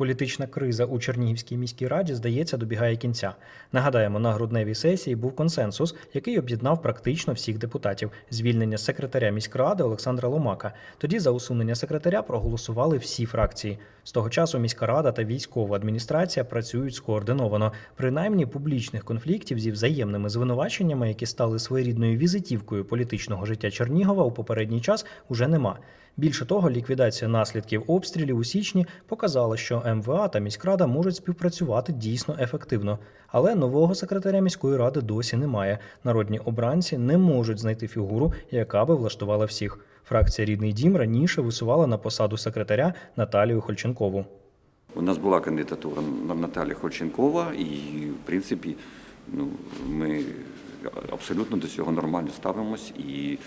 Політична криза у Чернігівській міській раді, здається, добігає кінця. Нагадаємо, на грудневій сесії був консенсус, який об'єднав практично всіх депутатів. Звільнення секретаря міськради Олександра Ломака. Тоді за усунення секретаря проголосували всі фракції. З того часу міська рада та військова адміністрація працюють скоординовано. Принаймні публічних конфліктів зі взаємними звинуваченнями, які стали своєрідною візитівкою політичного життя Чернігова у попередній час, уже нема. Більше того, ліквідація наслідків обстрілів у січні показала, що МВА та міськрада можуть співпрацювати дійсно ефективно. Але нового секретаря міської ради досі немає. Народні обранці не можуть знайти фігуру, яка би влаштувала всіх. Фракція Рідний дім раніше висувала на посаду секретаря Наталію Хольченкову. У нас була кандидатура на Наталі Хоченкова, і в принципі, ну ми абсолютно до цього нормально ставимось, і,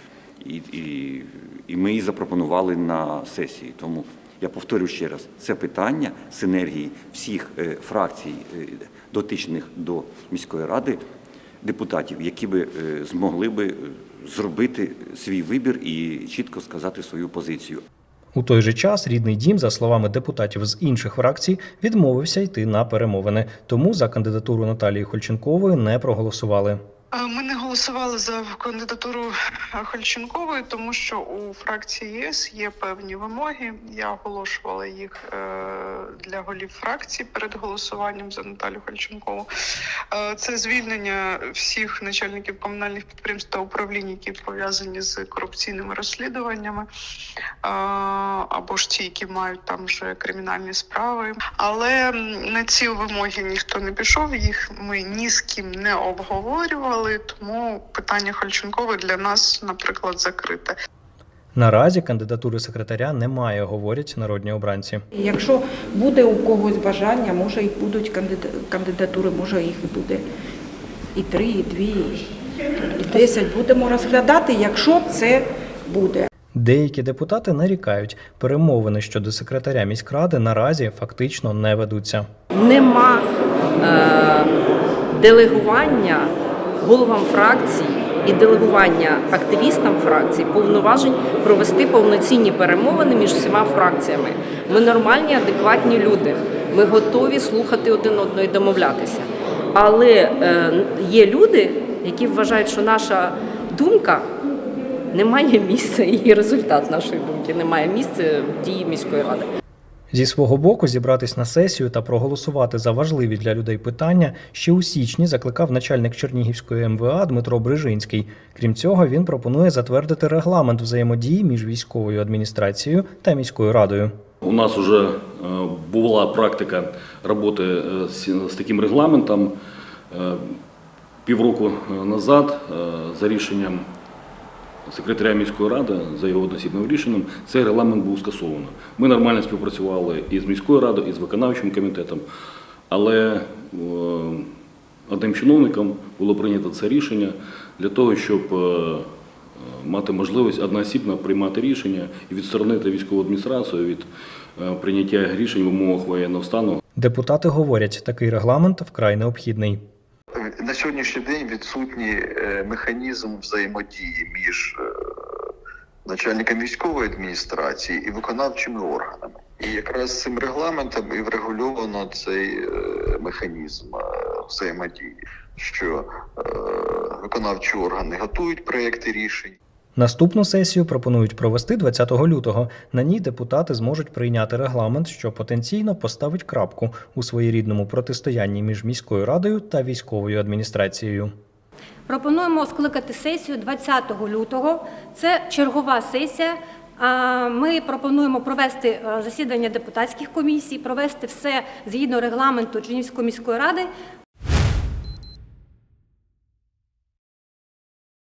і, і, і ми її запропонували на сесії. Тому я повторю ще раз: це питання синергії всіх е, фракцій, е, дотичних до міської ради, депутатів, які би е, змогли би зробити свій вибір і чітко сказати свою позицію. У той же час рідний дім, за словами депутатів з інших фракцій, відмовився йти на перемовини. Тому за кандидатуру Наталії Хольченкової не проголосували. Ми не голосували за кандидатуру Хольченкової, тому що у фракції ЄС є певні вимоги. Я оголошувала їх е, для голів фракції перед голосуванням за Наталю Хольченкову. Е, Це звільнення всіх начальників комунальних підприємств та управлінь, які пов'язані з корупційними розслідуваннями, е, або ж ті, які мають там вже кримінальні справи. Але на ці вимоги ніхто не пішов. Їх ми ні з ким не обговорювали, тому питання Хольченкової для нас, наприклад, закрите. Наразі кандидатури секретаря немає, говорять народні обранці. Якщо буде у когось бажання, може і будуть кандида- кандидатури, може їх і буде і три, і дві, і десять. Будемо розглядати, якщо це буде. Деякі депутати нарікають, перемовини щодо секретаря міськради наразі фактично не ведуться. нема е, делегування головам фракцій і делегування активістам фракцій повноважень провести повноцінні перемовини між всіма фракціями. Ми нормальні, адекватні люди. Ми готові слухати один одного і домовлятися. Але е, є люди, які вважають, що наша думка не має місця, і результат нашої думки не має місця в дії міської ради. Зі свого боку, зібратись на сесію та проголосувати за важливі для людей питання ще у січні закликав начальник Чернігівської МВА Дмитро Брижинський. Крім цього, він пропонує затвердити регламент взаємодії між військовою адміністрацією та міською радою. У нас вже була практика роботи е, з таким регламентом. Е, Півроку е, назад е, за рішенням секретаря міської ради, за його одноосібним рішенням, цей регламент був скасовано. Ми нормально співпрацювали і з міською радою, і з виконавчим комітетом, але е, одним чиновником було прийнято це рішення для того, щоб е, мати можливість одноосібно приймати рішення і відсторонити військову адміністрацію від е, прийняття рішень в умовах воєнного стану. Депутати говорять, такий регламент вкрай необхідний. На сьогоднішній день відсутній е, механізм взаємодії між е, начальником військової адміністрації і виконавчими органами. І якраз цим регламентом і врегульовано цей е, механізм взаємодії, що виконавчі органи готують проекти рішень. Наступну сесію пропонують провести 20 лютого. На ній депутати зможуть прийняти регламент, що потенційно поставить крапку у своєрідному протистоянні між міською радою та військовою адміністрацією. Пропонуємо скликати сесію 20 лютого. Це чергова сесія. Ми пропонуємо провести е, засідання депутатських комісій, провести все згідно регламенту Чернігівської міської ради,